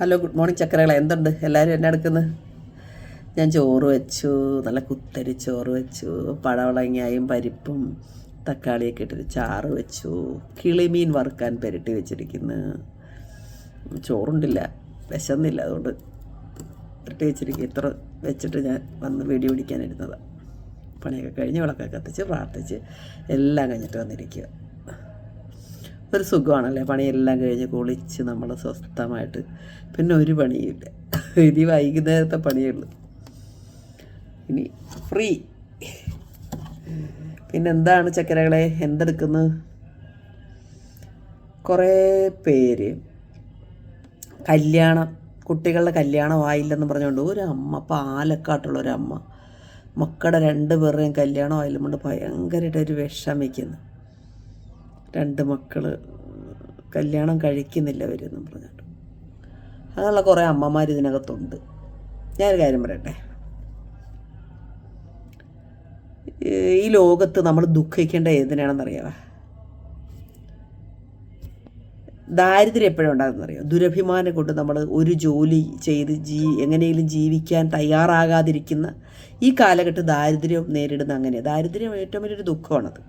Hello good morning ചക്കരകളെ. എന്തുണ്ട്? എല്ലാവരും എന്നെ എടുക്കുന്നത് ഞാൻ ചോറ് വെച്ചു നല്ല കുത്തരി ചോറ് വെച്ചു പടവളങ്ങായും പരിപ്പും തക്കാളിയൊക്കെ ഇട്ടിട്ട് ചാറ് വെച്ചു കിളിമീൻ വറുക്കാൻ പെരട്ടി വെച്ചിരിക്കുന്നു. ചോറുണ്ടില്ല വിശന്നില്ല അതുകൊണ്ട് പെരട്ടി വെച്ചിരിക്കും. ഇത്ര വെച്ചിട്ട് ഞാൻ വന്ന് വീഡിയോ പിടിക്കാനിരുന്നതാണ് പണിയൊക്കെ കഴിഞ്ഞ് വിളക്കൊക്കെ കത്തിച്ച് പ്രാർത്ഥിച്ച് എല്ലാം കഴിഞ്ഞിട്ട് വന്നിരിക്കുക ഒരു സുഖമാണല്ലേ? പണിയെല്ലാം കഴിഞ്ഞ് കുളിച്ച് നമ്മൾ സ്വസ്ഥമായിട്ട്. പിന്നെ ഒരു പണിയില്ല ഇനി വൈകുന്നേരത്തെ പണിയുള്ളൂ ഇനി ഫ്രീ. പിന്നെ എന്താണ് ചക്കരകളെ? എന്തെടുക്കുന്നത് കുറേ പേര്. കല്യാണം. കുട്ടികളുടെ കല്യാണം ആയില്ലെന്ന് പറഞ്ഞുകൊണ്ട് ഒരു അമ്മ പാലക്കാട്ടുള്ള ഒരു അമ്മ. മക്കളുടെ രണ്ട് പേരുടെയും കല്യാണം കൊണ്ട് ഭയങ്കരമായിട്ട് ഒരു വിഷമിക്കുന്നു. രണ്ട് മക്കൾ കല്യാണം കഴിക്കുന്നില്ല അവരെന്നും പറഞ്ഞിട്ട്. അങ്ങനെയുള്ള കുറേ അമ്മമാർ ഇതിനകത്തുണ്ട്. ഞാനൊരു കാര്യം പറയട്ടെ? ഈ ലോകത്ത് നമ്മൾ ദുഃഖിക്കേണ്ട ഏതിനാണെന്നറിയാമോ ദാരിദ്ര്യം എപ്പോഴും ഉണ്ടാകുന്നറിയോ ദുരഭിമാനം കൊണ്ട് നമ്മൾ ഒരു ജോലി ചെയ്ത് ജീ എങ്ങനെയെങ്കിലും ജീവിക്കാൻ തയ്യാറാകാതിരിക്കുന്ന ഈ കാലഘട്ടം ദാരിദ്ര്യം നേരിടുന്ന അങ്ങനെ ദാരിദ്ര്യം ഏറ്റവും വലിയൊരു ദുഃഖമാണത്.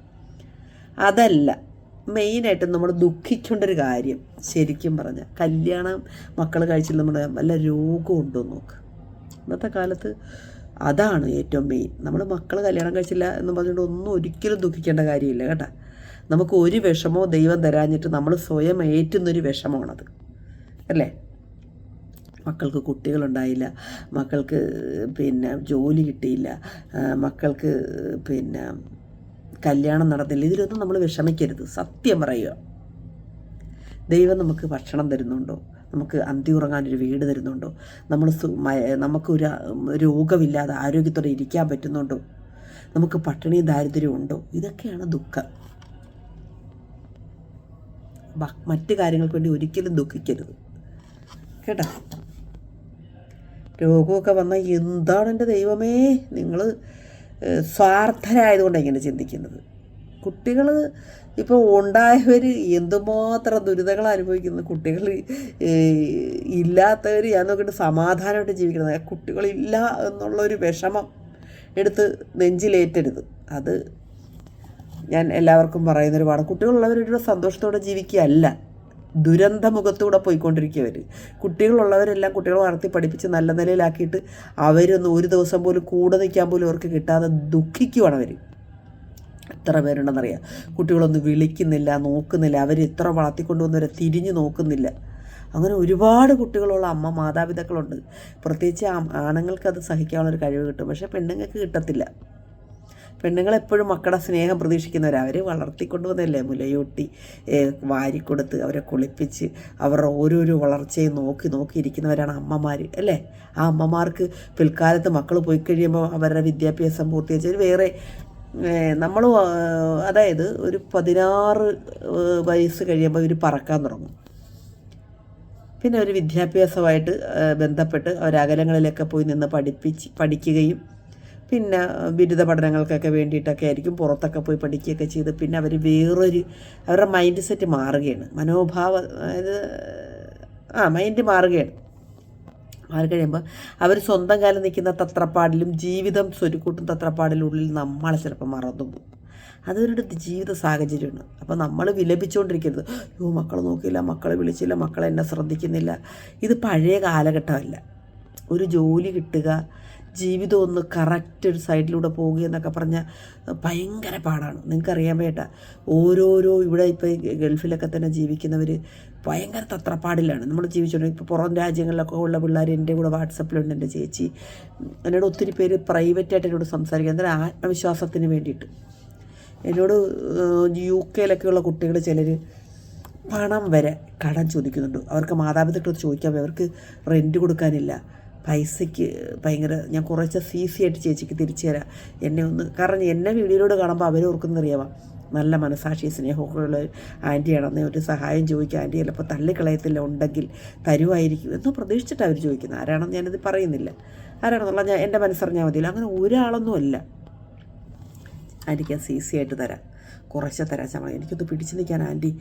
അതല്ല മെയിനായിട്ടും നമ്മൾ ദുഃഖിക്കേണ്ട ഒരു കാര്യം ശരിക്കും പറഞ്ഞാൽ കല്യാണം മക്കൾ കഴിച്ചില്ല നമ്മുടെ വല്ല എന്ന് നോക്ക്. ഇന്നത്തെ കാലത്ത് അതാണ് ഏറ്റവും മെയിൻ. നമ്മൾ മക്കൾ കല്യാണം കഴിച്ചില്ല എന്ന് പറഞ്ഞുകൊണ്ട് ഒന്നും ഒരിക്കലും ദുഃഖിക്കേണ്ട കാര്യമില്ല കേട്ടോ. നമുക്ക് ഒരു വിഷമോ ദൈവം തരാഞ്ഞിട്ട് നമ്മൾ സ്വയം ഏറ്റുന്നൊരു വിഷമമാണത്. അല്ലേ? മക്കൾക്ക് കുട്ടികളുണ്ടായില്ല മക്കൾക്ക് പിന്നെ ജോലി കിട്ടിയില്ല മക്കൾക്ക് പിന്നെ കല്യാണം നടന്നില്ല ഇതിലൊന്നും നമ്മൾ വിഷമിക്കരുത്. സത്യം പറയുക. ദൈവം നമുക്ക് ഭക്ഷണം തരുന്നുണ്ടോ? നമുക്ക് അന്തി ഉറങ്ങാനൊരു വീട് തരുന്നുണ്ടോ? നമ്മൾ നമുക്കൊരു രോഗമില്ലാതെ ആരോഗ്യത്തോടെ ഇരിക്കാൻ പറ്റുന്നുണ്ടോ? നമുക്ക് പട്ടിണി ദാരിദ്ര്യം ഉണ്ടോ? ഇതൊക്കെയാണ് ദുഃഖം. മറ്റ് കാര്യങ്ങൾക്ക് വേണ്ടി ഒരിക്കലും ദുഃഖിക്കരുത്. കേട്ടോ? രോഗമൊക്കെ വന്നാൽ എന്താണ് എന്റെ ദൈവമേ? നിങ്ങൾ സ്വാർത്ഥരായതുകൊണ്ടാണ് ഇങ്ങനെ ചിന്തിക്കുന്നത്. കുട്ടികൾ ഇപ്പോൾ ഉണ്ടായവർ എന്തുമാത്രം ദുരിതങ്ങൾ അനുഭവിക്കുന്നു കുട്ടികൾ ഇല്ലാത്തവർ ഞാൻ നോക്കിയിട്ട് സമാധാനമായിട്ട് ജീവിക്കുന്നത്. കുട്ടികളില്ല എന്നുള്ളൊരു വിഷമം എടുത്ത് നെഞ്ചിലേറ്റരുത്. അത് ഞാൻ എല്ലാവർക്കും പറയുന്നൊരു പാഠം. കുട്ടികളുള്ളവരുടെ സന്തോഷത്തോടെ ജീവിക്കുകയല്ല. ദുരന്തമുഖത്തൂടെ പോയിക്കൊണ്ടിരിക്കുകയവർ കുട്ടികളുള്ളവരെല്ലാം കുട്ടികളെ വളർത്തി പഠിപ്പിച്ച് നല്ല നിലയിലാക്കിയിട്ട് അവരൊന്നും ഒരു ദിവസം പോലും കൂടെ നിൽക്കാൻ പോലും അവർക്ക് കിട്ടാതെ ദുഃഖിക്കുവാണ് അവർ എത്ര പേരുണ്ടെന്നറിയാം. കുട്ടികളൊന്നും വിളിക്കുന്നില്ല നോക്കുന്നില്ല അവർ എത്ര വളർത്തിക്കൊണ്ടുവന്നവരെ തിരിഞ്ഞു നോക്കുന്നില്ല. അങ്ങനെ ഒരുപാട് കുട്ടികളുള്ള അമ്മ മാതാപിതാക്കളുണ്ട്. പ്രത്യേകിച്ച് ആണുങ്ങൾക്ക് അത് സഹിക്കാനുള്ള ഒരു കഴിവ് കിട്ടും. പക്ഷേ പെണ്ണുങ്ങൾക്ക് കിട്ടത്തില്ല. പെണ്ണുങ്ങൾ എപ്പോഴും മക്കളുടെ സ്നേഹം പ്രതീക്ഷിക്കുന്നവർ അവരെ വളർത്തിക്കൊണ്ടുവന്നല്ലേ മുലയൂട്ടി വാരിക്കൊടുത്ത് അവരെ കുളിപ്പിച്ച് അവരുടെ ഓരോരോ വളർച്ചയും നോക്കി നോക്കിയിരിക്കുന്നവരാണ് അമ്മമാർ അല്ലേ? ആ അമ്മമാർക്ക് പിൽക്കാലത്ത് മക്കൾ പോയി കഴിയുമ്പോൾ അവരുടെ വിദ്യാഭ്യാസം പൂർത്തീകരിച്ച് വേറെ. നമ്മൾ അതായത് ഒരു പതിനാറ് വയസ്സ് കഴിയുമ്പോൾ ഇവർ പറക്കാൻ തുടങ്ങും. പിന്നെ ഒരു വിദ്യാഭ്യാസമായിട്ട് ബന്ധപ്പെട്ട് അവരകലങ്ങളിലൊക്കെ പോയി നിന്ന് പഠിപ്പിച്ച് പഠിക്കുകയും പിന്നെ ബിരുദ പഠനങ്ങൾക്കൊക്കെ വേണ്ടിയിട്ടൊക്കെ ആയിരിക്കും പുറത്തൊക്കെ പോയി പഠിക്കുകയൊക്കെ ചെയ്ത്. പിന്നെ അവർ വേറൊരു അവരുടെ മൈൻഡ് സെറ്റ് മാറുകയാണ്. മനോഭാവ അതായത് ആ മൈൻഡ് മാറുകയാണ്. മാറിക്കഴിയുമ്പോൾ അവർ സ്വന്തം കാലം നിൽക്കുന്ന തത്രപ്പാടിലും ജീവിതം സ്വരുക്കൂട്ടും തത്രപ്പാടിലുള്ളിൽ നമ്മളെ ചിലപ്പോൾ മറന്നു പോകും. അതൊരു ജീവിത സാഹചര്യമാണ്. അപ്പോൾ നമ്മൾ വിലപിച്ചുകൊണ്ടിരിക്കരുത് യോ മക്കളെ നോക്കിയില്ല മക്കളെ വിളിച്ചില്ല മക്കളെ എന്നെ ശ്രദ്ധിക്കുന്നില്ല. ഇത് പഴയ കാലഘട്ടമല്ല. ഒരു ജോലി കിട്ടുക ജീവിതം ഒന്ന് കറക്റ്റ് ഒരു സൈഡിലൂടെ പോവുക എന്നൊക്കെ പറഞ്ഞാൽ ഭയങ്കര പാടാണ്. നിങ്ങൾക്കറിയാൻ വേണ്ട ഓരോരോ ഇവിടെ ഇപ്പോൾ ഗൾഫിലൊക്കെ തന്നെ ജീവിക്കുന്നവർ ഭയങ്കര തത്രപ്പാടിലാണ്. നമ്മൾ ജീവിച്ചുകൊണ്ടിരിക്കും ഇപ്പോൾ പുറം രാജ്യങ്ങളിലൊക്കെ ഉള്ള പിള്ളേർ എന്റെ കൂടെ വാട്സപ്പിലുണ്ട് എന്റെ ചേച്ചി. എന്നോട് ഒത്തിരി പേര് പ്രൈവറ്റായിട്ട് എന്നോട് സംസാരിക്കുക എന്നാൽ ആത്മവിശ്വാസത്തിന് വേണ്ടിയിട്ട്. എന്നോട് യു കെയിലൊക്കെയുള്ള കുട്ടികൾ ചിലർ പണം വരെ കടം ചോദിക്കുന്നുണ്ട്. അവർക്ക് മാതാപിതാക്കൾ ചോദിക്കാൻ അവർക്ക് റെന്റ് കൊടുക്കാനില്ല. പൈസയ്ക്ക് ഭയങ്കര ഞാൻ കുറച്ച് സി സി ആയിട്ട് ചേച്ചിക്ക് തിരിച്ചു തരാം. എന്നെ ഒന്ന് കാരണം എന്നെ വീഡിയോയിലൂടെ കാണുമ്പോൾ അവർ ഓർക്കുന്നറിയാമോ നല്ല മനസാക്ഷി സ്നേഹമൊക്കെ ഉള്ള ആന്റിയാണെന്നേ ഒരു സഹായം ചോദിക്കുക ആന്റി ചിലപ്പോൾ തള്ളിക്കളയത്തില്ല ഉണ്ടെങ്കിൽ തരുമായിരിക്കും എന്ന് പ്രതീക്ഷിച്ചിട്ട് അവർ ചോദിക്കുന്നത് ആരാണെന്ന് ഞാനിത് പറയുന്നില്ല. ആരാണെന്നുള്ള ഞാൻ എന്റെ മനസ്സറിഞ്ഞാൽ മതിയില്ല അങ്ങനെ ഒരാളൊന്നുമല്ല. ആന്റിക്ക് സി സി ആയിട്ട് തരാം. കുറച്ച് തരാൻ ചമ്മ എനിക്കൊന്ന് പിടിച്ചു നിൽക്കാൻ ആന്റി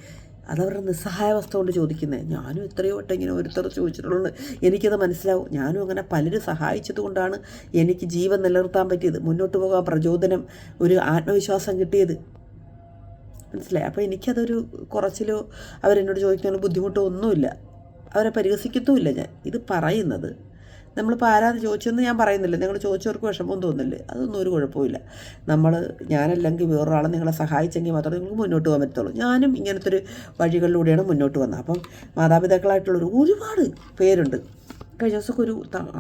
അതവരുടെ നിസ്സഹായാവസ്ഥ കൊണ്ട് ചോദിക്കുന്നത് ഞാനും എത്രയോ വട്ടം ഇങ്ങനെ ഒരുത്തർ ചോദിച്ചിട്ടുള്ളത് എനിക്കത് മനസ്സിലാവും. ഞാനും അങ്ങനെ പലരും സഹായിച്ചത് കൊണ്ടാണ് എനിക്ക് ജീവൻ നിലനിർത്താൻ പറ്റിയത്. മുന്നോട്ട് പോകാൻ പ്രചോദനം ഒരു ആത്മവിശ്വാസം കിട്ടിയത്. മനസ്സിലായി? അപ്പോൾ എനിക്കതൊരു കുറച്ചിലോ അവരെന്നോട് ചോദിക്കുന്ന ബുദ്ധിമുട്ടോ ഒന്നുമില്ല. അവരെ പരിഹസിക്കത്തുമില്ല ഞാൻ. ഇത് പറയുന്നത് നമ്മളിപ്പോൾ ആരാന്ന് ചോദിച്ചെന്ന് ഞാൻ പറയുന്നില്ല. നിങ്ങൾ ചോദിച്ചവർക്ക് വിഷമം തോന്നില്ലേ. അതൊന്നും ഒരു കുഴപ്പമില്ല നമ്മൾ ഞാനല്ലെങ്കിൽ വേറൊരാളെ നിങ്ങളെ സഹായിച്ചെങ്കിൽ മാത്രമേ നിങ്ങൾക്ക് മുന്നോട്ട് പോകാൻ പറ്റത്തുള്ളൂ. ഞാനും ഇങ്ങനത്തെ ഒരു വഴികളിലൂടെയാണ് മുന്നോട്ട് വന്നത്. അപ്പം മാതാപിതാക്കളായിട്ടുള്ളൊരു ഒരുപാട് പേരുണ്ട്. കഴിഞ്ഞ ദിവസമൊക്കെ ഒരു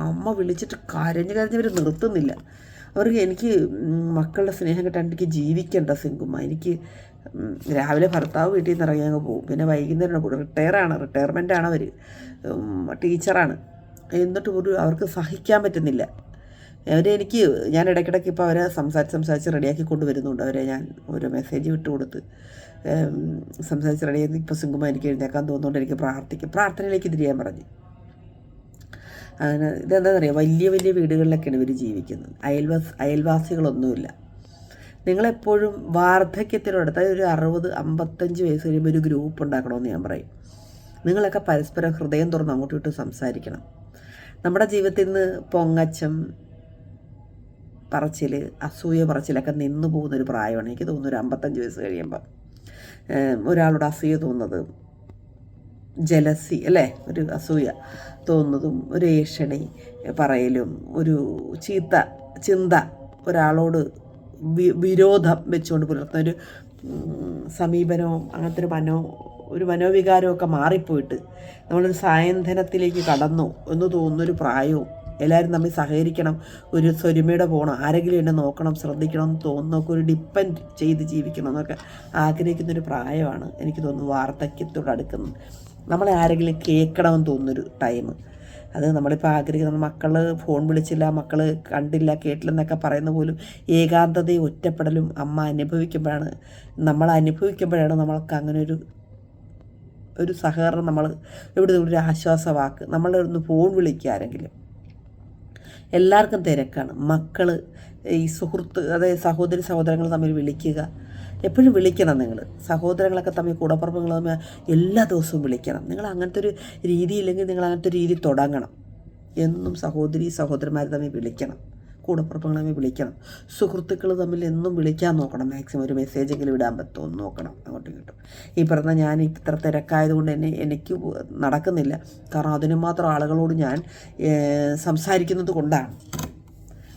അമ്മ വിളിച്ചിട്ട് കരഞ്ഞ് കരഞ്ഞവർ നിർത്തുന്നില്ല. അവർക്ക് എനിക്ക് മക്കളുടെ സ്നേഹം കിട്ടാൻ എനിക്ക് ജീവിക്കേണ്ട സിങ്കുമ്മ. എനിക്ക് രാവിലെ ഭർത്താവ് വീട്ടിൽ നിന്ന് ഇറങ്ങി അങ്ങ് പോകും. പിന്നെ വൈകുന്നേരം റിട്ടയറാണ്. റിട്ടയർമെന്റ് ആണ് അവർ ടീച്ചറാണ്. എന്നിട്ട് ഒരു അവർക്ക് സഹിക്കാൻ പറ്റുന്നില്ല. അവരെ എനിക്ക് ഞാൻ ഇടയ്ക്കിടയ്ക്ക് ഇപ്പോൾ അവരെ സംസാരിച്ച് സംസാരിച്ച് റെഡിയാക്കി കൊണ്ടുവരുന്നുണ്ട്. അവരെ ഞാൻ ഒരു മെസ്സേജ് വിട്ട് കൊടുത്ത് സംസാരിച്ച് റെഡിയാക്കി ഇപ്പോൾ സിംഗുമ എനിക്ക് എഴുന്നേക്കാൻ തോന്നുന്നുണ്ട്. എനിക്ക് പ്രാർത്ഥിക്കും പ്രാർത്ഥനയിലേക്ക് തിരിയാൻ പറഞ്ഞു. അങ്ങനെ ഇതെന്താണെന്നറിയാം വലിയ വലിയ വീടുകളിലൊക്കെയാണ് ഇവർ ജീവിക്കുന്നത്. അയൽവാസ് അയൽവാസികളൊന്നുമില്ല. നിങ്ങളെപ്പോഴും അതായത് ഒരു അറുപത് അമ്പത്തഞ്ച് വയസ്സ് കഴിയുമ്പോൾ ഒരു ഗ്രൂപ്പ് ഉണ്ടാക്കണമെന്ന് ഞാൻ പറയും. നിങ്ങളൊക്കെ പരസ്പരം ഹൃദയം തുറന്ന് അങ്ങോട്ടും ഇങ്ങോട്ടും സംസാരിക്കണം. നമ്മുടെ ജീവിതത്തിൽ നിന്ന് പൊങ്ങച്ചം പറച്ചിൽ അസൂയ പറച്ചിലൊക്കെ നിന്ന് പോകുന്നൊരു പ്രായമാണ്. എനിക്ക് തോന്നുന്നു ഒരു അമ്പത്തഞ്ച് വയസ്സ് കഴിയുമ്പോൾ ഏം, ഒരാളോട് അസൂയ തോന്നുന്നത് ജലസി അല്ലേ? ഒരു അസൂയ തോന്നുന്നതും ഒരു ഏഷണി പറയലും ഒരു ചീത്ത ചിന്ത ഒരാളോട് വിരോധം വെച്ചുകൊണ്ട് പുലർത്തുന്ന ഒരു സമീപനവും അങ്ങനത്തെ ഒരു മനോ ഒരു മനോവികാരമൊക്കെ മാറിപ്പോയിട്ട് നമ്മളൊരു സായന്ധനത്തിലേക്ക് കടന്നു എന്ന് തോന്നുന്നൊരു പ്രായവും എല്ലാവരും തമ്മിൽ സഹകരിക്കണം ഒരു സ്വരുമയുടെ പോകണം ആരെങ്കിലും എന്നെ നോക്കണം ശ്രദ്ധിക്കണം എന്ന് തോന്നുന്നൊക്കെ ഒരു ഡിപ്പെൻഡ് ചെയ്ത് ജീവിക്കണം എന്നൊക്കെ ആഗ്രഹിക്കുന്നൊരു പ്രായമാണ് എനിക്ക് തോന്നുന്നു വാർദ്ധക്യത്തോട് അടുക്കുന്നത്. നമ്മളെ ആരെങ്കിലും കേൾക്കണമെന്ന് തോന്നുന്നൊരു ടൈം അത് നമ്മളിപ്പോൾ ആഗ്രഹിക്കുന്ന മക്കൾ ഫോൺ വിളിച്ചില്ല മക്കൾ കണ്ടില്ല കേട്ടില്ലെന്നൊക്കെ പറയുന്ന പോലും ഏകാന്തതയും ഒറ്റപ്പെടലും അമ്മ അനുഭവിക്കുമ്പോഴാണ് നമ്മൾ അനുഭവിക്കുമ്പോഴാണ് നമ്മൾക്ക് അങ്ങനെ ഒരു ഒരു സഹകരണം നമ്മൾ ഇവിടെ ഒരു ആശ്വാസവാക്ക്. നമ്മളെ ഒന്ന് ഫോൺ വിളിക്കുക ആരെങ്കിലും. എല്ലാവർക്കും തിരക്കാണ്. മക്കൾ ഈ സുഹൃത്ത് അതായത് സഹോദരി സഹോദരങ്ങൾ തമ്മിൽ വിളിക്കുക. എപ്പോഴും വിളിക്കണം നിങ്ങൾ സഹോദരങ്ങളൊക്കെ തമ്മിൽ കൂടപ്പുറപ്പുകൾ തമ്മിൽ എല്ലാ ദിവസവും വിളിക്കണം. നിങ്ങൾ അങ്ങനത്തെ ഒരു രീതിയില്ലെങ്കിൽ നിങ്ങൾ അങ്ങനത്തെ ഒരു രീതി തുടങ്ങണം. എന്നും സഹോദരി സഹോദരന്മാർ തമ്മിൽ വിളിക്കണം. കൂടപ്പുറപ്പുകൾ തമ്മിൽ വിളിക്കണം. സുഹൃത്തുക്കൾ തമ്മിൽ എന്നും വിളിക്കാൻ നോക്കണം. മാക്സിമം ഒരു മെസ്സേജെങ്കിലും ഇടാൻ പറ്റുമോ നോക്കണം. അങ്ങോട്ടും ഇങ്ങോട്ടും. ഈ പറഞ്ഞ ഞാൻ ഇത്ര തിരക്കായതുകൊണ്ട് എന്നെ എനിക്ക് നടക്കുന്നില്ല. കാരണം അതിന് മാത്രം ആളുകളോട് ഞാൻ സംസാരിക്കുന്നത് കൊണ്ടാണ്.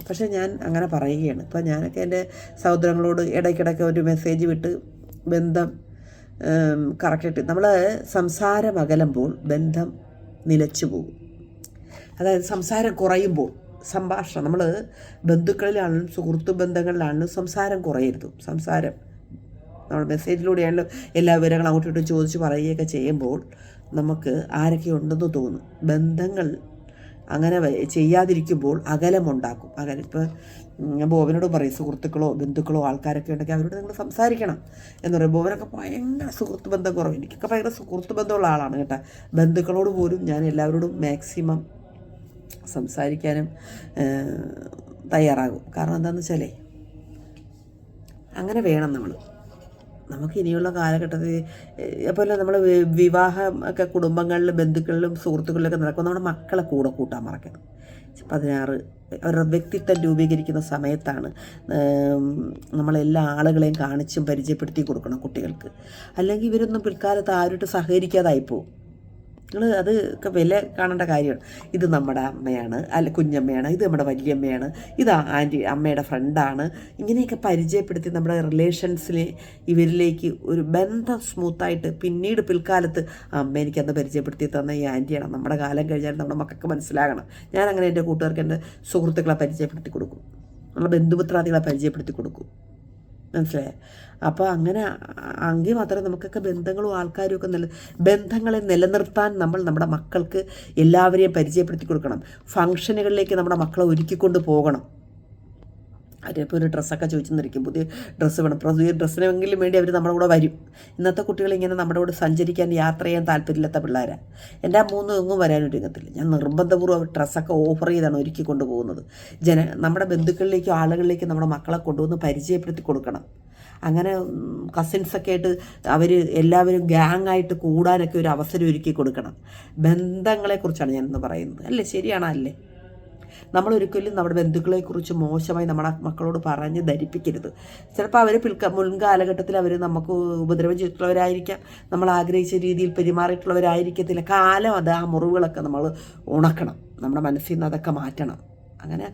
പക്ഷേ ഞാൻ അങ്ങനെ പറയുകയാണ്. ഇപ്പം ഞാനൊക്കെ എന്റെ സഹോദരങ്ങളോട് ഇടയ്ക്കിടയ്ക്ക് ഒരു മെസ്സേജ് വിട്ട് ബന്ധം കറക്റ്റായിട്ട് നമ്മൾ സംസാരം അകലുമ്പോൾ ബന്ധം നിലച്ചു പോകും. അതായത് സംസാരം കുറയുമ്പോൾ സംഭാഷണം. നമ്മൾ ബന്ധുക്കളിലാണെങ്കിലും സുഹൃത്തു ബന്ധങ്ങളിലാണെങ്കിലും സംസാരം കുറയരുത്. സംസാരം നമ്മൾ മെസ്സേജിലൂടെയാണല്ലോ എല്ലാ വിവരങ്ങളും അങ്ങോട്ടും ഇങ്ങോട്ടും ചോദിച്ച് പറയുകയൊക്കെ ചെയ്യുമ്പോൾ നമുക്ക് ആരൊക്കെ ഉണ്ടെന്ന് തോന്നും. ബന്ധങ്ങൾ അങ്ങനെ ചെയ്യാതിരിക്കുമ്പോൾ അകലമുണ്ടാക്കും അകലം ഇപ്പോൾ ഞാൻ ബോബനോട് പറയും സുഹൃത്തുക്കളോ ബന്ധുക്കളോ ആൾക്കാരൊക്കെ ഉണ്ടെങ്കിൽ അവരോട് നിങ്ങൾ സംസാരിക്കണം എന്ന് പറയും. ബോബനൊക്കെ ഭയങ്കര സുഹൃത്ത് ബന്ധം കുറവ്. എനിക്കൊക്കെ ഭയങ്കര സുഹൃത്ത് ബന്ധമുള്ള ആളാണ് കേട്ടോ. ബന്ധുക്കളോട് പോലും ഞാൻ എല്ലാവരോടും മാക്സിമം സംസാരിക്കാനും തയ്യാറാകും. കാരണം എന്താണെന്ന് വെച്ചാലേ അങ്ങനെ വേണം നമ്മൾ നമുക്ക് ഇനിയുള്ള കാലഘട്ടത്തിൽ അതുപോലെ നമ്മൾ വിവാഹം ഒക്കെ കുടുംബങ്ങളിലും ബന്ധുക്കളിലും സുഹൃത്തുക്കളിലൊക്കെ നടക്കും നമ്മുടെ മക്കളെ കൂടെ കൂട്ടാൻ മറക്കരുത്. പതിനാറ് അവരുടെ വ്യക്തിത്വം രൂപീകരിക്കുന്ന സമയത്താണ് നമ്മളെല്ലാ ആളുകളെയും കാണിച്ചും പരിചയപ്പെടുത്തി കൊടുക്കണം കുട്ടികൾക്ക്. അല്ലെങ്കിൽ ഇവരൊന്നും പിൽക്കാലത്ത് ആരുമായിട്ട് സഹകരിക്കാതായി പോകും നിങ്ങൾ അത് ഒക്കെ വില കാണേണ്ട കാര്യമാണ്. ഇത് നമ്മുടെ അമ്മയാണ് അല്ല കുഞ്ഞമ്മയാണ് ഇത് നമ്മുടെ വലിയമ്മയാണ് ഇത് ആന്റി അമ്മയുടെ ഫ്രണ്ടാണ് ഇങ്ങനെയൊക്കെ പരിചയപ്പെടുത്തി നമ്മുടെ റിലേഷൻസിൽ ഇവരിലേക്ക് ഒരു ബന്ധം സ്മൂത്തായിട്ട് പിന്നീട് പിൽക്കാലത്ത് അമ്മ എനിക്കന്ന് പരിചയപ്പെടുത്തി തന്ന ഈ ആന്റിയാണ്. നമ്മുടെ കാലം കഴിഞ്ഞാൽ നമ്മുടെ മക്കൾക്ക് മനസ്സിലാകണം. ഞാൻ അങ്ങനെ എന്റെ കൂട്ടുകാർക്ക് എന്റെ സുഹൃത്തുക്കളെ പരിചയപ്പെടുത്തി കൊടുക്കും. നമ്മുടെ ബന്ധുമിത്രാദികളെ പരിചയപ്പെടുത്തി കൊടുക്കും. മനസ്സിലായേ? അപ്പോൾ അങ്ങനെ എങ്കിൽ മാത്രമേ നമുക്കൊക്കെ ബന്ധങ്ങളും ആൾക്കാരും ഒക്കെ നില ബന്ധങ്ങളെ നിലനിർത്താൻ നമ്മൾ നമ്മുടെ മക്കൾക്ക് എല്ലാവരെയും പരിചയപ്പെടുത്തി കൊടുക്കണം. ഫംഗ്ഷനുകളിലേക്ക് നമ്മുടെ മക്കളെ ഒരുക്കിക്കൊണ്ട് പോകണം. അവരിപ്പോൾ ഒരു ഡ്രസ്സൊക്കെ ചോദിച്ചെന്നിരിക്കും പുതിയ ഡ്രസ്സ് വേണം. പുതിയ ഡ്രസ്സിനെങ്കിലും വേണ്ടി അവർ നമ്മുടെ കൂടെ വരും. ഇന്നത്തെ കുട്ടികൾ ഇങ്ങനെ നമ്മുടെ കൂടെ സഞ്ചരിക്കാൻ യാത്ര ചെയ്യാൻ താല്പര്യമില്ലാത്ത പിള്ളേരാണ് എന്റെ ആ മൂന്ന് എങ്ങും വരാൻ ഒരുങ്ങത്തില്ല ഞാൻ നിർബന്ധപൂർവം ഡ്രസ്സൊക്കെ ഓഫർ ചെയ്താണ് ഒരുക്കി കൊണ്ടുപോകുന്നത്. ജന നമ്മുടെ ബന്ധുക്കളിലേക്കും ആളുകളിലേക്കും നമ്മുടെ മക്കളെ കൊണ്ടുവന്ന് പരിചയപ്പെടുത്തി കൊടുക്കണം. അങ്ങനെ കസിൻസൊക്കെ ആയിട്ട് അവർ എല്ലാവരും ഗ്യാങ് ആയിട്ട് കൂടാനൊക്കെ ഒരു അവസരം ഒരുക്കി കൊടുക്കണം. ബന്ധങ്ങളെക്കുറിച്ചാണ് ഞാനിന്ന് പറയുന്നത്. അല്ലേ? ശരിയാണോ അല്ലേ? നമ്മൾ ഒരിക്കലും നമ്മുടെ ബന്ധുക്കളെക്കുറിച്ച് മോശമായി നമ്മുടെ മക്കളോട് പറഞ്ഞ് ധരിപ്പിക്കരുത്. ചിലപ്പോൾ അവർ പിൽക്ക മുൻകാലഘട്ടത്തിൽ അവർ നമുക്ക് ഉപദ്രവം ചെയ്തിട്ടുള്ളവരായിരിക്കാം. നമ്മൾ ആഗ്രഹിച്ച രീതിയിൽ പെരുമാറിയിട്ടുള്ളവരായിരിക്കത്തില്ല. കാലം അത് ആ മുറിവുകളൊക്കെ നമ്മൾ ഉണക്കണം. നമ്മുടെ മനസ്സിൽ നിന്ന് അതൊക്കെ മാറ്റണം. അങ്ങനെ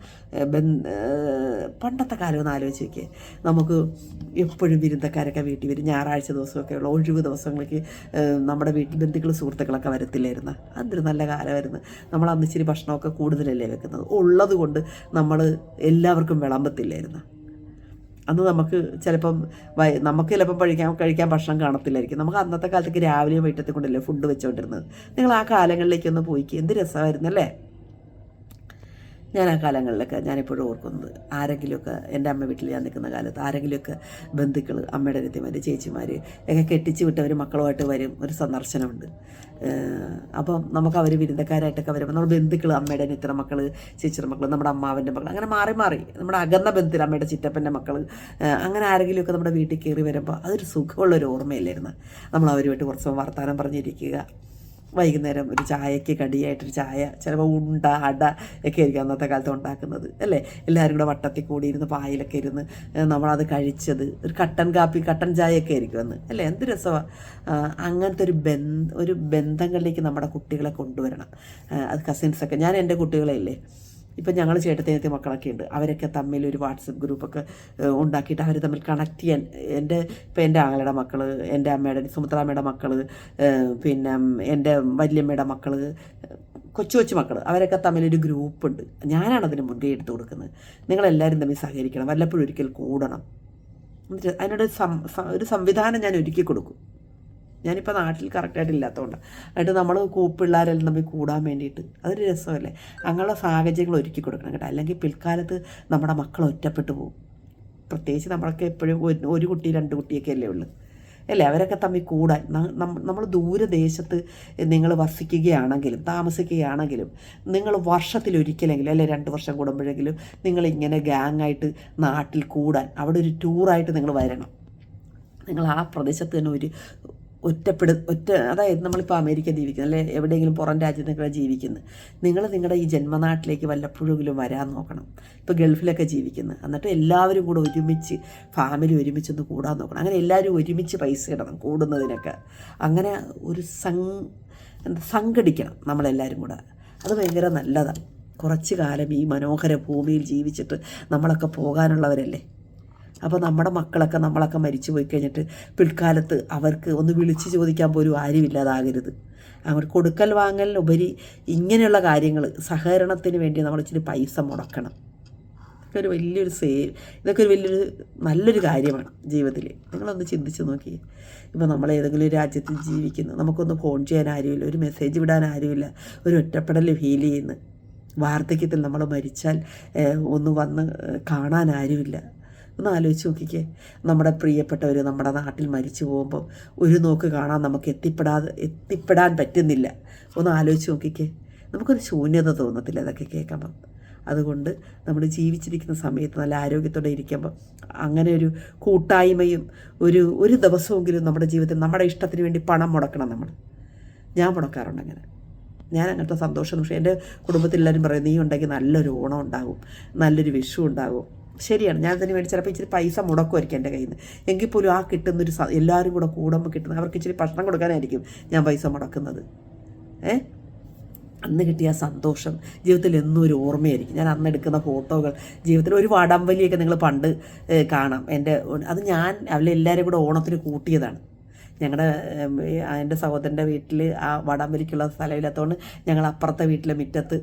പണ്ടത്തെ കാലം ഒന്ന് ആലോചിച്ച് നോക്കിയേ. നമുക്ക് എപ്പോഴും വിരുദ്ധക്കാരൊക്കെ വീട്ടിൽ വരും. ഞായറാഴ്ച ദിവസമൊക്കെ ഉള്ള ഒഴിവ് ദിവസങ്ങൾക്ക് നമ്മുടെ വീട്ടിൽ ബന്ധുക്കൾ സുഹൃത്തുക്കളൊക്കെ വരത്തില്ലായിരുന്നു. അതൊരു നല്ല കാലമായിരുന്നു. നമ്മൾ അന്ന് ഇച്ചിരി ഭക്ഷണമൊക്കെ കൂടുതലല്ലേ വെക്കുന്നത്. ഉള്ളത് കൊണ്ട് നമ്മൾ എല്ലാവർക്കും വിളമ്പത്തില്ലായിരുന്നു. അന്ന് നമുക്ക് ചിലപ്പം വൈ നമുക്ക് ചിലപ്പം കഴിക്കാൻ കഴിക്കാൻ ഭക്ഷണം കാണത്തില്ലായിരിക്കും. നമുക്ക് അന്നത്തെ കാലത്തേക്ക് രാവിലെയും വൈകിട്ടത്തെ കൊണ്ടല്ലേ ഫുഡ് വെച്ചുകൊണ്ടിരുന്നത് നിങ്ങൾ ആ കാലങ്ങളിലേക്കൊന്ന് പോയിക്ക്. എന്ത് രസമായിരുന്നു അല്ലേ? ഞാൻ ആ കാലങ്ങളിലൊക്കെ ഞാനിപ്പോഴും ഓർക്കുന്നത് ആരെങ്കിലുമൊക്കെ എന്റെ അമ്മ വീട്ടിൽ ഞാൻ നിൽക്കുന്ന കാലത്ത് ആരെങ്കിലുമൊക്കെ ബന്ധുക്കൾ അമ്മയുടെ രത്തിമാർ ചേച്ചിമാർ ഒക്കെ കെട്ടിച്ച് വിട്ടവർ മക്കളുമായിട്ട് വരും ഒരു സന്ദർശനമുണ്ട്. അപ്പം നമുക്ക് അവർ വിരുദ്ധക്കാരായിട്ടൊക്കെ വരുമ്പോൾ നമ്മുടെ ബന്ധുക്കൾ അമ്മയുടെ നിത്ര മക്കൾ ചേച്ചിയുടെ മക്കൾ നമ്മുടെ അമ്മാവന്റെ മക്കൾ അങ്ങനെ മാറി മാറി നമ്മുടെ അകന്ന ബന്ധത്തിൽ അമ്മയുടെ ചിറ്റപ്പന്റെ മക്കൾ അങ്ങനെ ആരെങ്കിലുമൊക്കെ നമ്മുടെ വീട്ടിൽ കയറി വരുമ്പോൾ അതൊരു സുഖമുള്ളൊരു ഓർമ്മയില്ലായിരുന്നു? നമ്മൾ അവരുമായിട്ട് കുറച്ച് വർത്തമാനം പറഞ്ഞിരിക്കുക. വൈകുന്നേരം ഒരു ചായക്ക് കടിയായിട്ടൊരു ചായ ചിലപ്പോൾ ഉണ്ട അട ഒക്കെ ആയിരിക്കും അന്നത്തെ കാലത്ത് ഉണ്ടാക്കുന്നത് അല്ലേ? എല്ലാവരും കൂടെ വട്ടത്തിൽ കൂടി ഇരുന്ന് പായലൊക്കെ ഇരുന്ന് നമ്മളത് കഴിച്ചത് ഒരു കട്ടൻ കാപ്പി കട്ടൻ ചായയൊക്കെ ആയിരിക്കും അന്ന് അല്ലേ? എന്ത് രസമാണ് അങ്ങനത്തെ ഒരു ബന്ധ ഒരു ബന്ധങ്ങളിലേക്ക് നമ്മുടെ കുട്ടികളെ കൊണ്ടുവരണം. അത് കസിൻസൊക്കെ ഞാൻ എന്റെ കുട്ടികളെ ഇല്ലേ? ഇപ്പം ഞങ്ങൾ ചേട്ടത്തേനത്തെ മക്കളൊക്കെ ഉണ്ട്. അവരൊക്കെ തമ്മിൽ ഒരു വാട്സപ്പ് ഗ്രൂപ്പൊക്കെ ഉണ്ടാക്കിയിട്ട് അവർ തമ്മിൽ കണക്ട് ചെയ്യാൻ എന്റെ ഇപ്പം എന്റെ ആങ്ങളുടെ മക്കൾ എന്റെ അമ്മയുടെ സുമിത്രാമ്മയുടെ മക്കൾ പിന്നെ എന്റെ വല്യമ്മയുടെ മക്കൾ കൊച്ചു കൊച്ചു മക്കൾ അവരൊക്കെ തമ്മിലൊരു ഗ്രൂപ്പുണ്ട് ഞാനാണ് അതിന് മുൻകൈ എടുത്തു കൊടുക്കുന്നത്. നിങ്ങളെല്ലാവരും തമ്മിൽ സഹകരിക്കണം. വല്ലപ്പോഴും ഒരിക്കൽ കൂടണം. എന്നിട്ട് അതിനൊരു സം ഒരു സംവിധാനം ഞാൻ ഒരുക്കി കൊടുക്കും. ഞാനിപ്പോൾ നാട്ടിൽ കറക്റ്റായിട്ട് ഇല്ലാത്തതുകൊണ്ട് എന്നിട്ട് നമ്മൾ പിള്ളേരെല്ലാം തമ്മിൽ കൂടാൻ വേണ്ടിയിട്ട്. അതൊരു രസമല്ലേ? അങ്ങനെയുള്ള സാഹചര്യങ്ങൾ ഒരുക്കി കൊടുക്കണം കേട്ടോ. അല്ലെങ്കിൽ പിൽക്കാലത്ത് നമ്മുടെ മക്കൾ ഒറ്റപ്പെട്ടു പോകും. പ്രത്യേകിച്ച് നമ്മളൊക്കെ എപ്പോഴും ഒരു- കുട്ടി രണ്ട് കുട്ടിയൊക്കെ അല്ലേ ഉള്ളൂ. അല്ലേ? അവരൊക്കെ തമ്മിൽ കൂടാൻ. നമ്മൾ ദൂരദേശത്ത് നിങ്ങൾ വസിക്കുകയാണെങ്കിലും താമസിക്കുകയാണെങ്കിലും നിങ്ങൾ വർഷത്തിലൊരിക്കലെങ്കിലും അല്ലെ രണ്ട് വർഷം കൂടുമ്പോഴെങ്കിലും നിങ്ങളിങ്ങനെ ഗ്യാങ്ങായിട്ട് നാട്ടിൽ കൂടാൻ അവിടെ ഒരു ടൂറായിട്ട് നിങ്ങൾ വരണം. നിങ്ങൾ ആ പ്രദേശത്ത് തന്നെ ഒരു ഒറ്റപ്പെടു ഒറ്റ അതായത് നമ്മളിപ്പോൾ അമേരിക്ക ജീവിക്കുന്നത് അല്ലെ? എവിടെയെങ്കിലും പുറം രാജ്യത്തൊക്കെ ജീവിക്കുന്നത്. നിങ്ങൾ നിങ്ങളുടെ ഈ ജന്മനാട്ടിലേക്ക് വല്ലപ്പോഴെങ്കിലും വരാൻ നോക്കണം. ഇപ്പോൾ ഗൾഫിലൊക്കെ ജീവിക്കുന്നത് എന്നിട്ട് എല്ലാവരും കൂടെ ഒരുമിച്ച് ഫാമിലി ഒരുമിച്ചൊന്ന് കൂടാൻ നോക്കണം. അങ്ങനെ എല്ലാവരും ഒരുമിച്ച് പൈസ ഇടണം കൂടുന്നതിനൊക്കെ. അങ്ങനെ ഒരു സം സംഘടിക്കണം നമ്മളെല്ലാവരും കൂടെ. അത് ഭയങ്കര നല്ലതാണ്. കുറച്ച് കാലം ഈ മനോഹര ഭൂമിയിൽ ജീവിച്ചിട്ട് നമ്മളൊക്കെ പോകാനുള്ളവരല്ലേ? അപ്പോൾ നമ്മുടെ മക്കളൊക്കെ നമ്മളൊക്കെ മരിച്ചു പോയി കഴിഞ്ഞിട്ട് പിൽക്കാലത്ത് അവർക്ക് ഒന്ന് വിളിച്ച് ചോദിക്കാൻ പോലും ആരുമില്ലാതാകരുത്. അവർ കൊടുക്കൽ വാങ്ങലിനുപരി ഇങ്ങനെയുള്ള കാര്യങ്ങൾ സഹകരണത്തിന് വേണ്ടി നമ്മൾ ഇച്ചിരി പൈസ മുടക്കണം. ഇതൊക്കെ ഒരു വലിയൊരു സേ ഇതൊക്കെ ഒരു വലിയൊരു നല്ലൊരു കാര്യമാണ് ജീവിതത്തിൽ നിങ്ങളൊന്ന് ചിന്തിച്ച് നോക്കി. ഇപ്പോൾ നമ്മൾ ഏതെങ്കിലും രാജ്യത്ത് ജീവിക്കുന്നു. നമുക്കൊന്ന് ഫോൺ ചെയ്യാൻ ആരുമില്ല ഒരു മെസ്സേജ് വിടാൻ ആരുമില്ല ഒരു ഒറ്റപ്പെടൽ ഫീൽ ചെയ്യുന്നു. വാർദ്ധക്യത്തിൽ നമ്മൾ മരിച്ചാൽ ഒന്ന് വന്ന് കാണാൻ ആരുമില്ല. ഒന്ന് ആലോചിച്ച് നോക്കിക്കേ. നമ്മുടെ പ്രിയപ്പെട്ടവർ നമ്മുടെ നാട്ടിൽ മരിച്ചു പോകുമ്പോൾ ഒരു നോക്ക് കാണാൻ നമുക്ക് എത്തിപ്പെടാതെ എത്തിപ്പെടാൻ പറ്റുന്നില്ല. ഒന്ന് ആലോചിച്ച് നോക്കിക്കേ. നമുക്കൊരു ശൂന്യത തോന്നത്തില്ല അതൊക്കെ കേൾക്കുമ്പം. അതുകൊണ്ട് നമ്മൾ ജീവിച്ചിരിക്കുന്ന സമയത്ത് നല്ല ആരോഗ്യത്തോടെ ഇരിക്കുമ്പോൾ അങ്ങനെ ഒരു കൂട്ടായ്മയും ഒരു ഒരു ദിവസമെങ്കിലും നമ്മുടെ ജീവിതത്തിൽ നമ്മുടെ ഇഷ്ടത്തിന് വേണ്ടി പണം മുടക്കണം നമ്മൾ. ഞാൻ മുടക്കാറുണ്ട് അങ്ങനെ. ഞാൻ അങ്ങനത്തെ സന്തോഷം പക്ഷേ എന്റെ കുടുംബത്തിൽ എല്ലാവരും പറയും നീ ഉണ്ടെങ്കിൽ നല്ലൊരു ഓണം ഉണ്ടാകും നല്ലൊരു വിഷു ഉണ്ടാകും ശരിയാണ്. ഞാൻ അതിന് വേണ്ടി ചിലപ്പോൾ ഇച്ചിരി പൈസ മുടക്കുമായിരിക്കും എന്റെ കയ്യിൽ നിന്ന് എങ്കിൽ പോലും ആ കിട്ടുന്നൊരു എല്ലാവരും കൂടെ കൂടുമ്പോൾ കിട്ടുന്ന അവർക്ക് ഇച്ചിരി ഭക്ഷണം കൊടുക്കാനായിരിക്കും ഞാൻ പൈസ മുടക്കുന്നത്. ഏ? അന്ന് കിട്ടിയ സന്തോഷം ജീവിതത്തിൽ എന്നും ഒരു ഓർമ്മയായിരിക്കും. ഞാൻ അന്ന് എടുക്കുന്ന ഫോട്ടോകൾ ജീവിതത്തിൽ ഒരു വടംവലിയൊക്കെ നിങ്ങൾ പണ്ട് കാണാം. എന്റെ അത് ഞാൻ അവരെല്ലാവരും കൂടെ ഓണത്തിന് കൂട്ടിയതാണ്. ഞങ്ങളുടെ എന്റെ സഹോദരന്റെ വീട്ടിൽ ആ വടംവലിക്കുള്ള സ്ഥലമില്ലാത്തതുകൊണ്ട് ഞങ്ങൾ അപ്പുറത്തെ വീട്ടിലെ മുറ്റത്ത്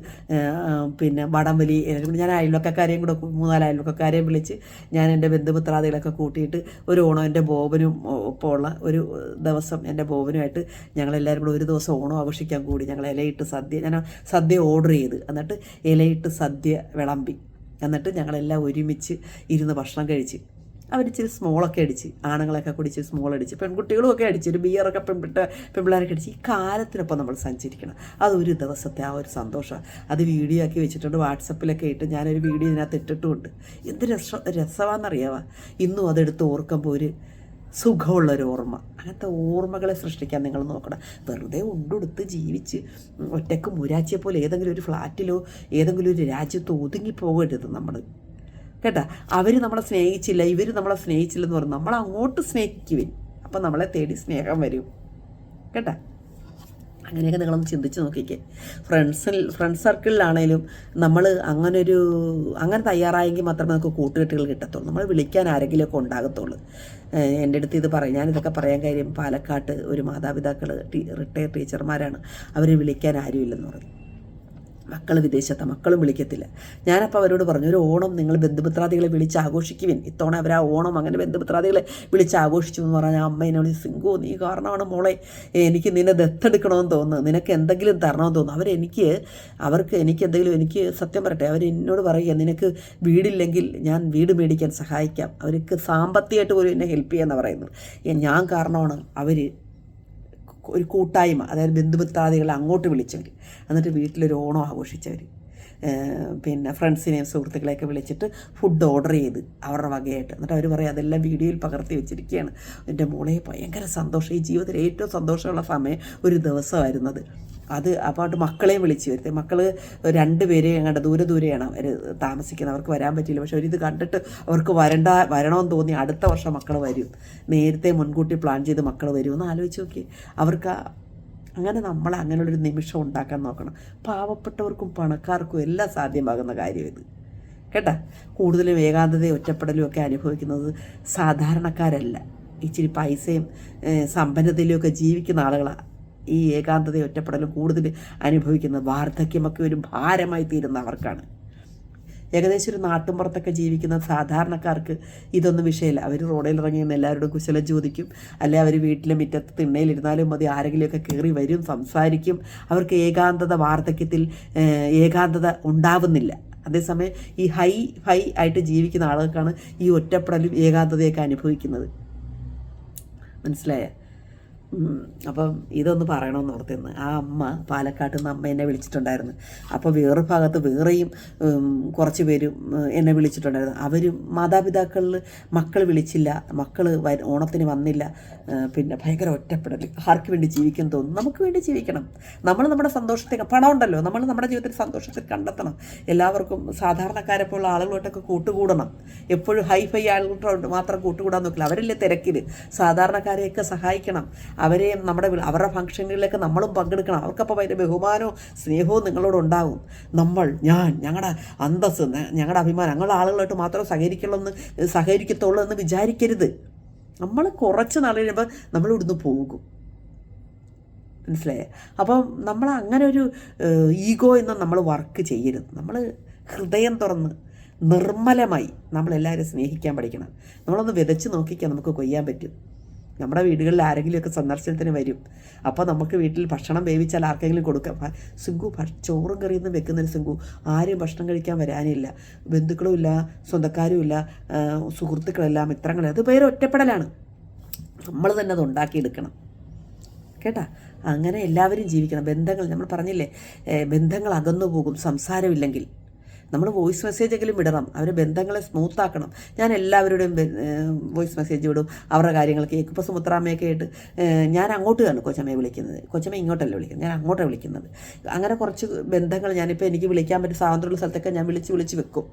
പിന്നെ വടംവലി ഞാൻ അയൽവക്കക്കാരെയും കൂടെ മൂന്നാൽ അയൽവക്കക്കാരെയും വിളിച്ച് ഞാൻ എന്റെ ബന്ധുമിത്രാദികളൊക്കെ കൂട്ടിയിട്ട് ഒരു ഓണം എന്റെ ബോബനും ഒപ്പം ഉള്ള ഒരു ദിവസം എന്റെ ബോബനുമായിട്ട് ഞങ്ങളെല്ലാവരും കൂടെ ഒരു ദിവസം ഓണം ആഘോഷിക്കാൻ കൂടി ഞങ്ങൾ ഇലയിട്ട് സദ്യ ഞാൻ സദ്യ ഓർഡർ ചെയ്ത്. എന്നിട്ട് ഇലയിട്ട് സദ്യ വിളമ്പി. എന്നിട്ട് ഞങ്ങളെല്ലാം ഒരുമിച്ച് ഇരുന്ന് ഭക്ഷണം കഴിച്ച്. അവരിച്ചിരി സ്മോളൊക്കെ അടിച്ച് ആണുങ്ങളൊക്കെ കുടിച്ച് സ്മോൾ അടിച്ച് പെൺകുട്ടികളും ഒക്കെ അടിച്ച് ഒരു ബിയറൊക്കെ പെൺപിട്ട പെൺപിള്ളേരൊക്കെ അടിച്ച് ഈ കാലത്തിനൊപ്പം നമ്മൾ സഞ്ചരിക്കണം. അതൊരു ദിവസത്തെ ആ ഒരു സന്തോഷം. അത് വീഡിയോ ആക്കി വെച്ചിട്ടുണ്ട് വാട്സപ്പിലൊക്കെ ഇട്ട് ഞാനൊരു വീഡിയോ ഇതിനകത്ത് ഇട്ടിട്ടുമുണ്ട്. എന്ത് രസ രസമാണെന്നറിയാവാ? ഇന്നും അതെടുത്ത് ഓർക്കുമ്പോൾ ഒരു സുഖമുള്ളൊരു ഓർമ്മ. അങ്ങനത്തെ ഓർമ്മകളെ സൃഷ്ടിക്കാൻ നിങ്ങൾ നോക്കണം. വെറുതെ ഉണ്ടെടുത്ത് ജീവിച്ച് ഒറ്റയ്ക്ക് മുരാച്ചിയെ പോലെ ഏതെങ്കിലും ഒരു ഫ്ലാറ്റിലോ ഏതെങ്കിലും ഒരു രാജ്യത്തോ ഒതുങ്ങി പോകരുത് നമ്മൾ കേട്ടാ? അവർ നമ്മളെ സ്നേഹിച്ചില്ല ഇവർ നമ്മളെ സ്നേഹിച്ചില്ലെന്ന് പറഞ്ഞു. നമ്മൾ അങ്ങോട്ട് സ്നേഹിക്കുവേ അപ്പം നമ്മളെ തേടി സ്നേഹം വരും. കേട്ടാ? അങ്ങനെയൊക്കെ നിങ്ങളൊന്ന് ചിന്തിച്ച് നോക്കിക്കേ. ഫ്രണ്ട്സിൽ ഫ്രണ്ട് സർക്കിളിലാണേലും നമ്മൾ അങ്ങനൊരു അങ്ങനെ തയ്യാറായെങ്കിൽ മാത്രമേ നമുക്ക് കൂട്ടുകെട്ടുകൾ കിട്ടത്തുള്ളൂ. നമ്മൾ വിളിക്കാൻ ആരെങ്കിലുമൊക്കെ ഉണ്ടാകത്തുള്ളൂ. എന്റെ അടുത്ത് ഇത് പറയും. ഞാനിതൊക്കെ പറയാൻ കാര്യം പാലക്കാട്ട് ഒരു മാതാപിതാക്കൾ റിട്ടയർ ടീച്ചർമാരാണ്. അവരെ വിളിക്കാൻ ആരുമില്ലെന്ന് പറഞ്ഞു. മക്കൾ വിദേശത്ത് മക്കളും വിളിക്കത്തില്ല. ഞാനപ്പോൾ അവരോട് പറഞ്ഞു ഒരു ഓണം നിങ്ങൾ ബന്ധുമിത്രാദികളെ വിളിച്ച് ആഘോഷിക്കുവിൻ. ഇത്തവണ അവർ ആ ഓണം അങ്ങനെ ബന്ധുമിത്രാദികളെ വിളിച്ച് ആഘോഷിച്ചു എന്ന് പറഞ്ഞാൽ അമ്മ എന്നെ വിളിച്ച് സിംഗു നീ കാരണമാണ് മോളെ. എനിക്ക് നിന്നെ ദത്തെടുക്കണമെന്ന് തോന്നുന്നു. നിനക്ക് എന്തെങ്കിലും തരണമെന്ന് തോന്നുന്നു. അവരെനിക്ക് അവർക്ക് എനിക്ക് എന്തെങ്കിലും എനിക്ക് സത്യം പറയട്ടെ അവർ എന്നോട് പറയുക നിനക്ക് വീടില്ലെങ്കിൽ ഞാൻ വീട് മേടിക്കാൻ സഹായിക്കാം. അവർക്ക് സാമ്പത്തികമായിട്ട് പോലും എന്നെ ഹെൽപ്പ് ചെയ്യാമെന്ന് പറയുന്നത്. ഞാൻ കാരണമാണ് അവർ ഒരു കൂട്ടായ്മ അതായത് ബന്ധുമിത്താദികളെ അങ്ങോട്ട് വിളിച്ചവർ എന്നിട്ട് വീട്ടിലൊരു ഓണം ആഘോഷിച്ചവർ പിന്നെ ഫ്രണ്ട്സിനെയും സുഹൃത്തുക്കളെയൊക്കെ വിളിച്ചിട്ട് ഫുഡ് ഓർഡർ ചെയ്ത് അവരുടെ വകയായിട്ട്. എന്നിട്ട് അവർ പറയും അതെല്ലാം വീഡിയോയിൽ പകർത്തി വെച്ചിരിക്കുകയാണ്. എന്റെ മോളെ ഭയങ്കര സന്തോഷം. ഈ ജീവിതത്തിൽ ഏറ്റവും സന്തോഷമുള്ള സമയം ഒരു ദിവസമായിരുന്നത്. അത് അപ്പോൾ മക്കളെയും വിളിച്ച് വരുത്തി. മക്കൾ രണ്ട് പേരെ അങ്ങോട്ട് ദൂരെ ദൂരെയാണ് അവർ താമസിക്കുന്നത്. അവർക്ക് വരാൻ പറ്റില്ല പക്ഷെ അവരിത് കണ്ടിട്ട് അവർക്ക് വരണ്ട വരണമെന്ന് തോന്നി അടുത്ത വർഷം മക്കൾ വരും. നേരത്തെ മുൻകൂട്ടി പ്ലാൻ ചെയ്ത് മക്കൾ വരുമെന്ന് ആലോചിച്ച് നോക്കി അവർക്ക് അങ്ങനെ നമ്മൾ അങ്ങനെയുള്ളൊരു നിമിഷം ഉണ്ടാക്കാൻ നോക്കണം. പാവപ്പെട്ടവർക്കും പണക്കാർക്കും എല്ലാം സാധ്യമാകുന്ന കാര്യം ഇത്. കേട്ടാ? കൂടുതലും ഏകാന്തതയും ഒറ്റപ്പെടലും ഒക്കെ അനുഭവിക്കുന്നത് സാധാരണക്കാരല്ല. ഇച്ചിരി പൈസയും സമ്പന്നതയിലുമൊക്കെ ജീവിക്കുന്ന ആളുകളാണ് ഈ ഏകാന്തതയും ഒറ്റപ്പെടലും കൂടുതൽ അനുഭവിക്കുന്നത് വാർദ്ധക്യമൊക്കെ ഒരു ഭാരമായി തീരുന്ന അവർക്കാണ്. ഏകദേശം ഒരു നാട്ടുമ്പുറത്തൊക്കെ ജീവിക്കുന്ന സാധാരണക്കാർക്ക് ഇതൊന്നും വിഷയമില്ല. അവർ റോഡിൽ ഇറങ്ങി നിന്ന് എല്ലാവരോടും കുശലം ചോദിക്കും. അല്ലെ അവർ വീട്ടിലെ മുറ്റത്ത് തിണ്ണയിലിരുന്നാലും മതി ആരെങ്കിലുമൊക്കെ കയറി വരും സംസാരിക്കും. അവർക്ക് ഏകാന്തത വാർദ്ധക്യത്തിൽ ഏകാന്തത ഉണ്ടാവുന്നില്ല. അതേസമയം ഈ ഹൈ ഹൈ ആയിട്ട് ജീവിക്കുന്ന ആളുകൾക്കാണ് ഈ ഒറ്റപ്പെടലും ഏകാന്തതയൊക്കെ അനുഭവിക്കുന്നത്. മനസ്സിലായ. അപ്പം ഇതൊന്ന് പറയണമെന്ന് ഓർത്തിരുന്നു. ആ അമ്മ പാലക്കാട്ട് നിന്ന് അമ്മ എന്നെ വിളിച്ചിട്ടുണ്ടായിരുന്നു. അപ്പോൾ വേറെ ഭാഗത്ത് വേറെയും കുറച്ച് പേരും എന്നെ വിളിച്ചിട്ടുണ്ടായിരുന്നു. അവരും മാതാപിതാക്കളിൽ മക്കൾ വിളിച്ചില്ല മക്കൾ ഓണത്തിന് വന്നില്ല പിന്നെ ഭയങ്കര ഒറ്റപ്പെടൽ ആർക്ക് വേണ്ടി ജീവിക്കാൻ തോന്നും നമുക്ക് വേണ്ടി ജീവിക്കണം. നമ്മൾ നമ്മുടെ സന്തോഷത്തെ പണം ഉണ്ടല്ലോ. നമ്മൾ നമ്മുടെ ജീവിതത്തിൽ സന്തോഷത്തിൽ കണ്ടെത്തണം. എല്ലാവർക്കും സാധാരണക്കാരെ പോലുള്ള ആളുകളോട്ടൊക്കെ കൂട്ടുകൂടണം. എപ്പോഴും ഹൈഫൈ ഫൈ ആളുകളോട് മാത്രം കൂട്ടുകൂടാൻ നോക്കില്ല. അവരല്ലേ തിരക്കിൽ സാധാരണക്കാരെയൊക്കെ സഹായിക്കണം. അവരെ നമ്മുടെ അവരുടെ ഫംഗ്ഷനുകളിലൊക്കെ നമ്മളും പങ്കെടുക്കണം. അവർക്കപ്പോൾ അതിന്റെ ബഹുമാനവും സ്നേഹവും നിങ്ങളോട് ഉണ്ടാവും. നമ്മൾ ഞാൻ ഞങ്ങളുടെ അന്തസ് ഞങ്ങളുടെ അഭിമാനം ഞങ്ങളുടെ ആളുകളായിട്ട് മാത്രം സഹകരിക്കുള്ളൂ എന്ന് സഹകരിക്കത്തുള്ളൂ എന്ന് വിചാരിക്കരുത്. നമ്മൾ കുറച്ച് നാൾ കഴിയുമ്പോൾ നമ്മൾ ഇവിടുന്ന് പോകും. മനസ്സിലായേ? അപ്പം നമ്മൾ അങ്ങനെ ഒരു ഈഗോ എന്ന് നമ്മൾ വർക്ക് ചെയ്യരുത്. നമ്മൾ ഹൃദയം തുറന്ന് നിർമ്മലമായി നമ്മളെല്ലാവരും സ്നേഹിക്കാൻ പഠിക്കണം. നമ്മളൊന്ന് വിതച്ച് നോക്കിക്കാൻ നമുക്ക് കൊയ്യാൻ പറ്റും. നമ്മുടെ വീടുകളിൽ ആരെങ്കിലുമൊക്കെ സന്ദർശനത്തിന് വരും. അപ്പോൾ നമുക്ക് വീട്ടിൽ ഭക്ഷണം വേവിച്ചാൽ ആർക്കെങ്കിലും കൊടുക്കാം. സിങ്കു ചോറും കറിയൊന്നും വെക്കുന്നതിന് സിങ്കു. ആരും ഭക്ഷണം കഴിക്കാൻ വരാനില്ല. ബന്ധുക്കളും സ്വന്തക്കാരുമില്ല സ്വന്തക്കാരും ഇല്ല ആ, മിത്രങ്ങളില്ല. അത് പേര് ഒറ്റപ്പെടലാണ്. നമ്മൾ തന്നെ അത് ഉണ്ടാക്കിയെടുക്കണം. കേട്ടാ? അങ്ങനെ എല്ലാവരും ജീവിക്കണം. ബന്ധങ്ങൾ നമ്മൾ പറഞ്ഞില്ലേ ബന്ധങ്ങൾ അകന്നു പോകും സംസാരമില്ലെങ്കിൽ. നമ്മൾ വോയിസ് മെസ്സേജെങ്കിലും ഇടണം അവരെ ബന്ധങ്ങളെ സ്മൂത്താക്കണം ഞാൻ എല്ലാവരുടെയും വോയിസ് മെസ്സേജ് വിടും. അവരുടെ കാര്യങ്ങൾ കേൾക്കും ഇപ്പോൾ സുമുത്രാമ്മയൊക്കെ ആയിട്ട് ഞാൻ അങ്ങോട്ടാണ് കൊച്ചമ്മയെ വിളിക്കുന്നത്. കൊച്ചമ്മ ഇങ്ങോട്ടല്ല വിളിക്കുന്നത്. ഞാൻ അങ്ങോട്ടാണ് വിളിക്കുന്നത്. അങ്ങനെ കുറച്ച് ബന്ധങ്ങൾ ഞാനിപ്പോൾ എനിക്ക് വിളിക്കാൻ പറ്റിയ സ്വാതന്ത്ര്യമുള്ള സ്ഥലത്തൊക്കെ ഞാൻ വിളിച്ച് വിളിച്ച് വെക്കും.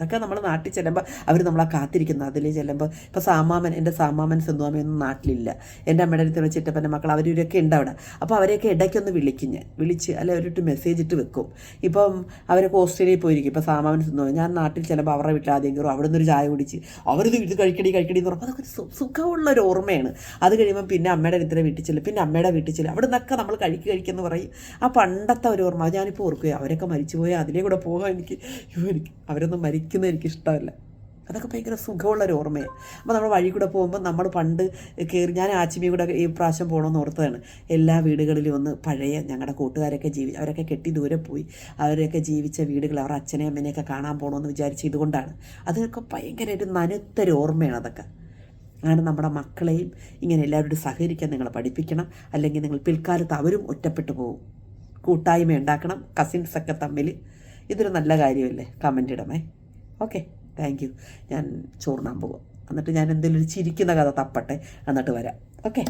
അതൊക്കെ നമ്മൾ നാട്ടിൽ ചെല്ലുമ്പോൾ അവർ നമ്മളെ കാത്തിരിക്കുന്നു. അതിൽ ചെല്ലുമ്പോൾ ഇപ്പോൾ സാമാമൻ എന്റെ സാമാമൻ സിന്ധുവാമയൊന്നും നാട്ടിലില്ല. എന്റെ അമ്മയുടെ അടുത്ത് ചിറ്റപ്പന്റെ മക്കൾ അവരൊക്കെ ഉണ്ട് അവിടെ. അപ്പോൾ അവരെയൊക്കെ ഇടയ്ക്കൊന്ന് വിളിക്കും ഞാൻ. വിളിച്ച് അല്ലെ അവരിട്ട് മെസ്സേജ് ഇട്ട് വെക്കും. ഇപ്പം അവരൊക്കെ ഓസ്ട്രേലിയയിൽ പോയിരിക്കും. ഇപ്പോൾ സാമാമൻ സിന്ധു ഞാൻ നാട്ടിൽ ചെല്ലുമ്പോൾ അവരുടെ വീട്ടിൽ ആദ്യം കയറും അവിടെ നിന്നൊരു ചായ കുടിച്ച് അവരിത് ഇത് കഴിക്കടി കഴിക്കടി എന്ന് പറയുമ്പോൾ അതൊക്കെ ഒരു സു- സുഖമുള്ള ഒരു ഓർമ്മയാണ്. അത് കഴിയുമ്പോൾ പിന്നെ അമ്മയുടെ അടുത്തിടെ വീട്ടിൽ ചെല്ലും. പിന്നെ അമ്മയുടെ വീട്ടിൽ ചെല്ലും. അവിടെ നിന്നൊക്കെ നമ്മൾ കഴിക്കുക കഴിക്കുമെന്ന് പറയും. ആ പണ്ടത്തെ ഒരു ഓർമ്മ. ഞാനിപ്പോൾ ഓർക്കുക അവരൊക്കെ മരിച്ചു പോയാൽ അതിലേ കൂടെ പോകാൻ എനിക്ക് എനിക്ക് അവരൊന്നും മരിക്കുന്നത് എനിക്ക് ഇഷ്ടമല്ല അതൊക്കെ ഭയങ്കര സുഖമുള്ളൊരു ഓർമ്മയാണ്. അപ്പോൾ നമ്മൾ വഴി കൂടെ പോകുമ്പോൾ നമ്മൾ പണ്ട് കയറി ഞാൻ ആച്ചിമി കൂടെ ഈ പ്രാവശ്യം പോകണമെന്ന് ഓർത്തതാണ്. എല്ലാ വീടുകളിലും ഒന്ന് പഴയ ഞങ്ങളുടെ കൂട്ടുകാരൊക്കെ ജീവി അവരൊക്കെ കെട്ടി ദൂരെ പോയി. അവരൊക്കെ ജീവിച്ച വീടുകൾ അവർ അച്ഛനെയും അമ്മേനെയൊക്കെ കാണാൻ പോകണമെന്ന് വിചാരിച്ച് ഇതുകൊണ്ടാണ്. അതൊക്കെ ഭയങ്കര ഒരു നനുത്തൊരു ഓർമ്മയാണ് അതൊക്കെ. അങ്ങനെ നമ്മുടെ മക്കളെയും ഇങ്ങനെ എല്ലാവരോടും സഹകരിക്കാൻ നിങ്ങൾ പഠിപ്പിക്കണം. അല്ലെങ്കിൽ നിങ്ങൾ പിൽക്കാലത്ത് അവരും ഒറ്റപ്പെട്ടു പോകും കൂട്ടായ്മ ഉണ്ടാക്കണം. കസിൻസൊക്കെ തമ്മിൽ ഇതൊരു നല്ല കാര്യമല്ലേ? കമന്റ് ഇടമേ ഓക്കെ താങ്ക് യു ഞാൻ ചോറിനാൻ പോവാം. എന്നിട്ട് ഞാൻ എന്തെങ്കിലും ഒരു ചിരിക്കുന്ന കഥ തപ്പട്ടെ. എന്നിട്ട് വരാം. ഓക്കെ.